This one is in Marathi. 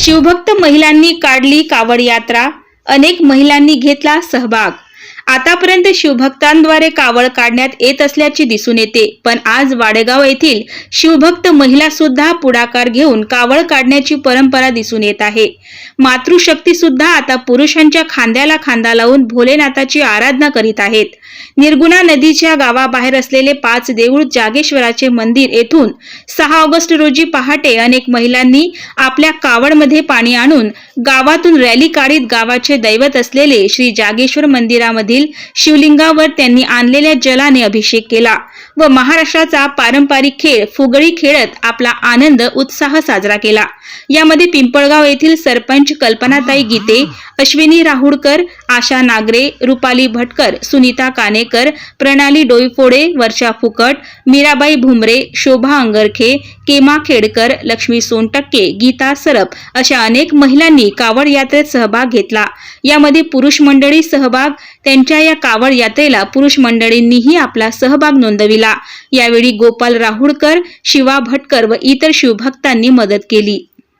शिवभक्त महिलांनी काढली कावड यात्रा. अनेक महिलांनी घेतला सहभाग. आतापर्यंत शिवभक्तांद्वारे कावळ काढण्यात येत असल्याचे दिसून येते. पण आज वाडेगाव येथील शिवभक्त महिला सुद्धा पुढाकार घेऊन कावळ काढण्याची परंपरा दिसून येत आहे. मातृशक्ती सुद्धा आता पुरुषांच्या खांद्याला खांदा लावून भोलेनाथाची आराधना करीत आहेत. निर्गुणा नदीच्या गावाबाहेर असलेले पाच देऊळ जागेश्वराचे मंदिर येथून सहा ऑगस्ट रोजी पहाटे अनेक महिलांनी आपल्या कावडमध्ये पाणी आणून गावातून रॅली काढीत गावाचे दैवत असलेले श्री जागेश्वर मंदिरामधील शिवलिंगावर त्यांनी आणलेल्या जलाने अभिषेक केला व महाराष्ट्राचा पारंपरिक खेळ फुगडी खेळत आपला आनंद उत्साह साजरा केला. यामध्ये पिंपळगाव येथील सरपंच कल्पनाताई गीते अश्विनी राहुडकर आशा नागरे रुपाली भटकर सुनीता कानेकर प्रणाली डोईफोडे वर्षा फुकट मीराबाई भुमरे शोभा अंगरखे केमा खेडकर लक्ष्मी सोनटक्के गीता सरप अशा अनेक महिलांनी कावड यात्रेत सहभाग घेतला. यामध्ये पुरुष मंडळी सहभाग त्यांच्या या कावड यात्रेला पुरुष मंडळींनीही आपला सहभाग नोंदविला. यावेळी गोपाल राहुळकर शिवा भटकर व इतर शिवभक्तांनी मदत केली.